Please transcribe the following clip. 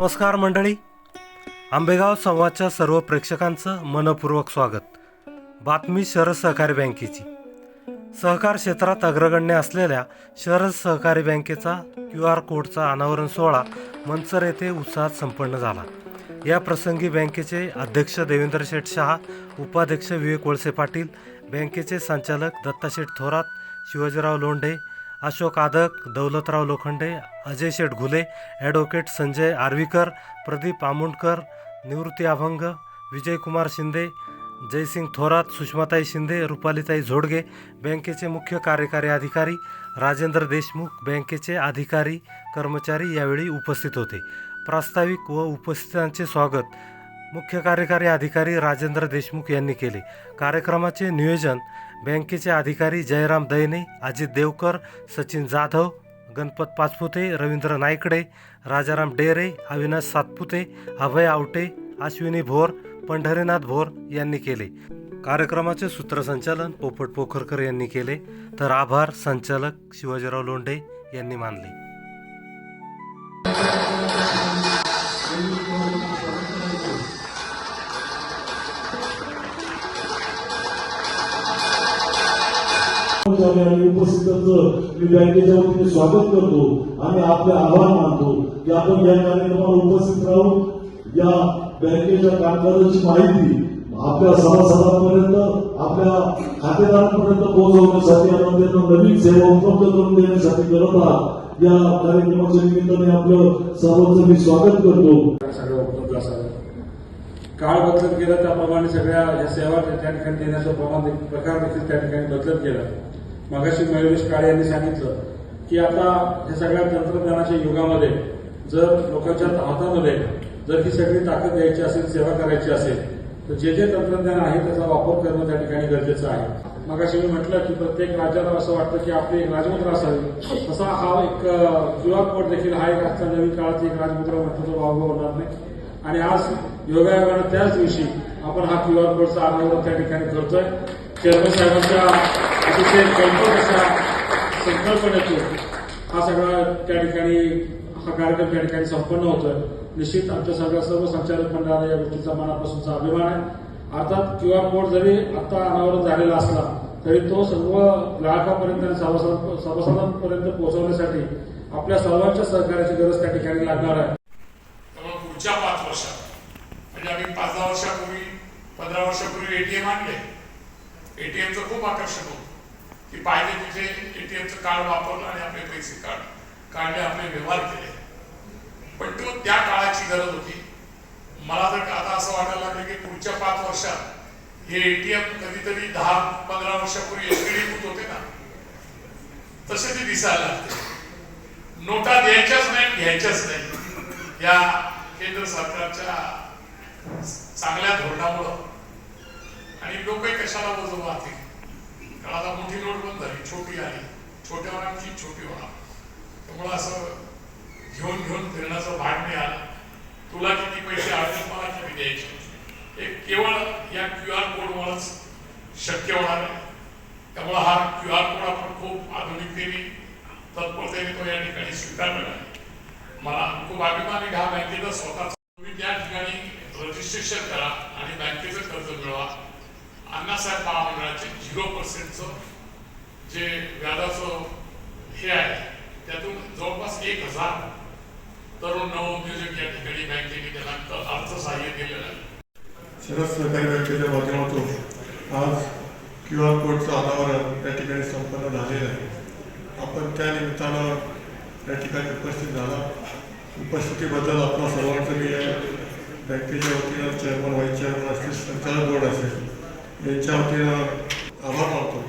नमस्कार मंडळी. आंबेगाव संवादच्या सर्व प्रेक्षकांचं मनपूर्वक स्वागत. बातमी शरद सहकारी बँकेची. सहकार क्षेत्रात अग्रगण्य असलेल्या शरद सहकारी बँकेचा क्यू आर कोडचा अनावरण सोहळा मंचर येथे उत्साहात संपन्न झाला. या प्रसंगी बँकेचे अध्यक्ष देवेंद्र शेठ शहा उपाध्यक्ष विवेक वळसे पाटील बँकेचे संचालक दत्ताशेठ थोरात शिवाजीराव लोंढे अशोक आदक दौलतराव लोखंडे अजय शेठ घुले ॲडव्होकेट संजय आर्वीकर प्रदीप आमुंडकर निवृत्ती अभंग विजयकुमार शिंदे जयसिंग थोरात सुषमाताई शिंदे रुपालीताई झोडगे बँकेचे मुख्य कार्यकारी अधिकारी राजेंद्र देशमुख बँकेचे अधिकारी कर्मचारी यावेळी उपस्थित होते. प्रास्ताविक व उपस्थितांचे स्वागत मुख्य कार्यकारी अधिकारी राजेंद्र देशमुख यांनी केले. कार्यक्रमाचे नियोजन बँकेचे अधिकारी जयराम दैने अजित देवकर सचिन जाधव गणपत पाचपुते रवींद्र नायकडे राजाराम डेरे अविनाश सातपुते अभय आवटे अश्विनी भोर पंढरीनाथ भोर यांनी केले. कार्यक्रमाचे सूत्रसंचालन पोपट पोखरकर यांनी केले. तर आभार संचालक शिवाजीराव लोंढे यांनी मानले. कर्मचारी आणि उपस्थितांचं मी बँकेच्या वतीने स्वागत करतो. आणि आपले आभार मानतो. की आपण या कार्यक्रमाला उपस्थित राहून या बँकेच्या कामकाजाची माहिती आपल्या सभासदांपर्यंत आपल्या खातेदारांपर्यंत पोहोचवण्यासाठी आपण त्यांना नवीन सेवा उपलब्ध करून देण्यासाठी करत आहात. या कार्यक्रमाच्या निमित्ताने आपलं सर्वांचं मी स्वागत करतो. सगळं उपलब्ध असावं. काळ बदलत गेला त्याप्रमाणे सगळ्या ज्या सेवा त्या ठिकाणी देण्याचं प्रमाण देखील- प्रकार देखील त्या ठिकाणी बदलत गेला. मगाशी मयुरेश काळे यांनी सांगितलं की आता या सगळ्या तंत्रज्ञानाच्या युगामध्ये जर लोकांच्या हातामध्ये जर ही सगळी ताकद द्यायची असेल सेवा करायची असेल तर जे जे तंत्रज्ञान आहे त्याचा वापर करणं त्या ठिकाणी गरजेचं आहे. मगाशी मी म्हटलं की प्रत्येक राज्याला असं वाटतं की आपली एक राजमुद्रा असावी. तसा हा एक क्यू आर कोड देखील हा एक आजच्या नवीन काळात एक राजमुद्रा म्हटलं तर वावग होणार नाही. आणि आज योगायोगानं त्याच दिवशी आपण हा क्यू आर कोडचा अनावरण त्या ठिकाणी करतोय. चेअरमन साहेबांच्या अतिशय कल्पक अशा संकल्पनेतून हा सगळा त्या ठिकाणी हा कार्यक्रम त्या ठिकाणी संपन्न होतोय. निश्चित आमच्या सगळ्या सर्व संचालक मंडळाला या गोष्टीचा मनापासूनचा अभिमान आहे. अर्थात क्यू आर कोड जरी आता अनावरण झालेला असला तरी तो सर्व ग्राहकापर्यंत आणि सभासद सभासदांपर्यंत पोहोचवण्यासाठी आपल्या सर्वांच्या सहकार्याची गरज त्या ठिकाणी लागणार आहे. त्यामुळे पुढच्या पाच वर्षात म्हणजे आम्ही पाच दहा वर्षापूर्वी पंधरा वर्षापूर्वी एटीएम आणले. एटीएमचं खूप आकर्षण होतं. की पाहिजे तिथे एटीएमचं कार्ड वापरलं आणि आपले पैसे काढ. काढले आपले व्यवहार केले. पण तो त्या काळाची गरज होती. मला तर आता असं वाटायला लागलं की पुढच्या पाच वर्षात हे एटीएम कधीतरी दहा पंधरा वर्षापूर्वी एसटीडीभूत होते ना? तसे ते दिसायला लागते. नोटा द्यायच्याच नाही घ्यायच्याच नाही. या केंद्र सरकारच्या चांगल्या धोरणामुळं. आणि लोक कशाला वजन वाहतील कारण आता मोठी नोट बंद झाली छोटी आली. छोट्या होणार छोटी होणार. त्यामुळं असं घेऊन घेऊन फिरण्याचं भाग मिळालं तुला किती पैसे अडचण मला किती द्यायचे? हे केवळ या क्यू आर कोडमुळेच शक्य होणार आहे त्यामुळं हा क्यू आर कोड आपण खूप आधुनिकतेने तत्परतेने तो या ठिकाणी स्वीकारलेला आहे. मला खूप अभिमान आहे ह्या बँकेचा स्वतःचा तुम्ही त्या ठिकाणी रजिस्ट्रेशन करा आणि बँकेचं कर्ज मिळवा. अण्णासाहेब महामंडळाचे झिरो पर्सेंटचं जे व्याजाचं हे आहे त्यातून जवळपास एक हजार तरुण नवउद्योजक या ठिकाणी बँकेने त्यांना अर्थसहाय्य दिलेलं आहे. शरद सहकारी बँकेच्या माध्यमातून आज क्यू आर कोडचं अनावरण या ठिकाणी संपन्न झालेलं आहे. आपण त्या निमित्तानं या ठिकाणी उपस्थित झाला. उपस्थितीबद्दल आपला सर्वांचं मी बँकेच्या वतीनं चेअरमन व्हाईस चेअरमन असतील संचालक बोर्ड असेल ചവിട്ടിയ അതാണ് അർത്ഥം